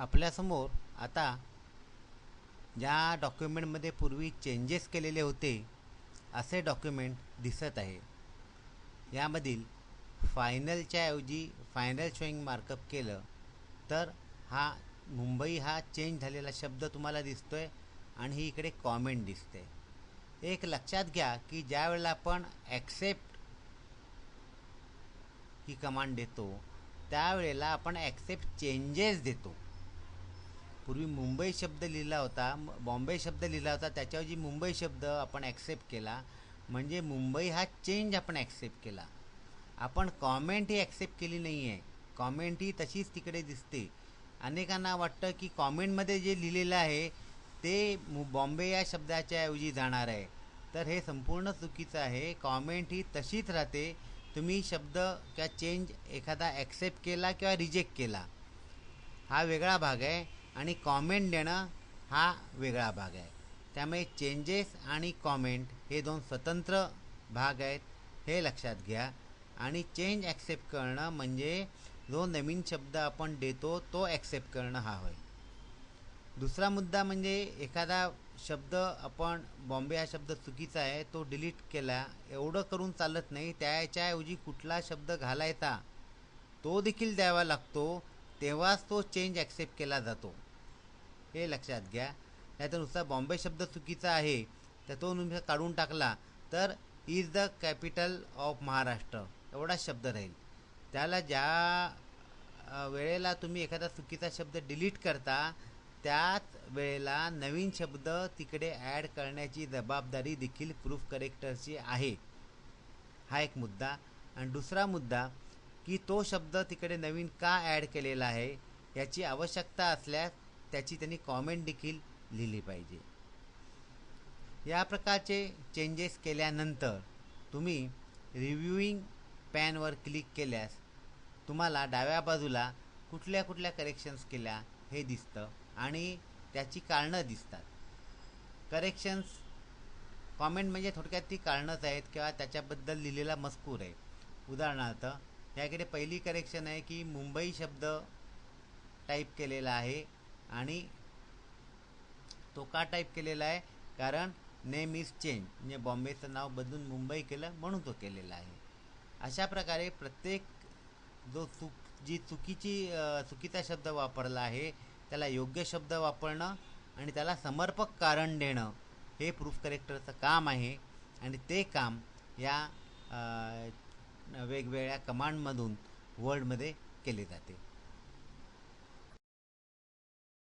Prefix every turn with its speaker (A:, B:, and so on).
A: आपल्यासमोर आता ज्या डॉक्युमेंटमध्ये पूर्वी चेंजेस केलेले होते असे डॉक्युमेंट दिसत आहे. यामधील फायनलच्या ऐवजी फायनल शोईंग मार्कअप केलं तर हा मुंबई हा चेंज झालेला शब्द तुम्हाला दिसतो आहे आणि ही इकडे कॉमेंट दिसते. एक लक्षात घ्या की ज्या वेळेला आपण ॲक्सेप्ट ही कमांड देतो त्यावेळेला आपण ॲक्सेप्ट चेंजेस देतो. पूर्वी मुंबई शब्द लिहिला होता बॉम्बे शब्द लिहिला होता त्याच्याऐवजी मुंबई शब्द आपण ॲक्सेप्ट केला. म्हणजे मुंबई हा चेंज आपण ॲक्सेप्ट केला. आपण कॉमेंट ही ॲक्सेप्ट केली नाही आहे कॉमेंट ही तशीच तिकडे दिसते. अनेकांना वाटतं की कॉमेंटमध्ये जे लिहिलेलं आहे ते मु बॉम्बे या शब्दाच्या ऐवजी जाणार आहे. तर हे संपूर्ण चुकीचं आहे. कॉमेंट ही तशीच राहते. तुम्ही शब्द किंवा चेंज एखादा ॲक्सेप्ट केला किंवा रिजेक्ट केला. हा वेगळा भाग आहे. आणि कॉमेंट देणं हा वेगळा भाग आहे. त्यामुळे चेंजेस आणि कॉमेंट हे दोन स्वतंत्र भाग आहेत हे लक्षात घ्या. आणि चेंज ॲक्सेप्ट करणं म्हणजे जो नवीन शब्द आपण देतो तो ॲक्सेप्ट करणं हा होय. दुसरा मुद्दा म्हणजे एखादा शब्द आपण बॉम्बे हा शब्द चुकीचा आहे तो डिलीट केला एवढं करून चालत नाही त्याच्याऐवजी कुठला शब्द घालायचा तो देखील द्यावा लागतो तेव्हाच तो चेंज ॲक्सेप्ट केला जातो. हे लक्षात घ्या. नाहीतर नुसता बॉम्बे शब्द चुकीचा आहे. तर तो नुसता काढून टाकला तर is the capital of Maharashtra. एवढाच शब्द राहील. त्याला ज्या वेळेला तुम्ही एखादा चुकीचा शब्द डिलीट करता त्याच वेळेला नवीन शब्द तिकडे ॲड करण्याची जबाबदारी देखील प्रूफ करेक्टरची आहे. हा एक मुद्दा. आणि दुसरा मुद्दा की तो शब्द तिकडे नवीन का ॲड केलेला आहे याची आवश्यकता असल्यास त्याची त्यांनी कॉमेंट देखील लिहिली पाहिजे. या प्रकारचे चेंजेस केल्यानंतर तुम्ही रिव्ह्यूइंग पॅनवर क्लिक केल्यास तुम्हाला डाव्या बाजूला कुठल्या कुठल्या करेक्शन्स केल्या हे दिसतं आणि त्याची कारणं दिसतात. करेक्शन्स कॉमेंट म्हणजे थोडक्यात ती कारणंच आहेत किंवा त्याच्याबद्दल लिहिलेला मजकूर आहे. उदाहरणार्थ याकडे पहिली करेक्शन आहे की मुंबई शब्द टाईप केलेला आहे. आणि तो का टाईप केलेला आहे कारण नेम इज चेंज म्हणजे बॉम्बेचं नाव बदलून मुंबई केलं म्हणून तो केलेला आहे. अशा प्रकारे प्रत्येक जो चूक जी चुकीची चुकीचा शब्द वापरला आहे त्याला योग्य शब्द वापरणं आणि त्याला समर्पक कारण देणं हे प्रूफ करेक्टरचं काम आहे. आणि ते काम या वेगवेगळ्या कमांडमधून वर्डमध्ये केले जाते.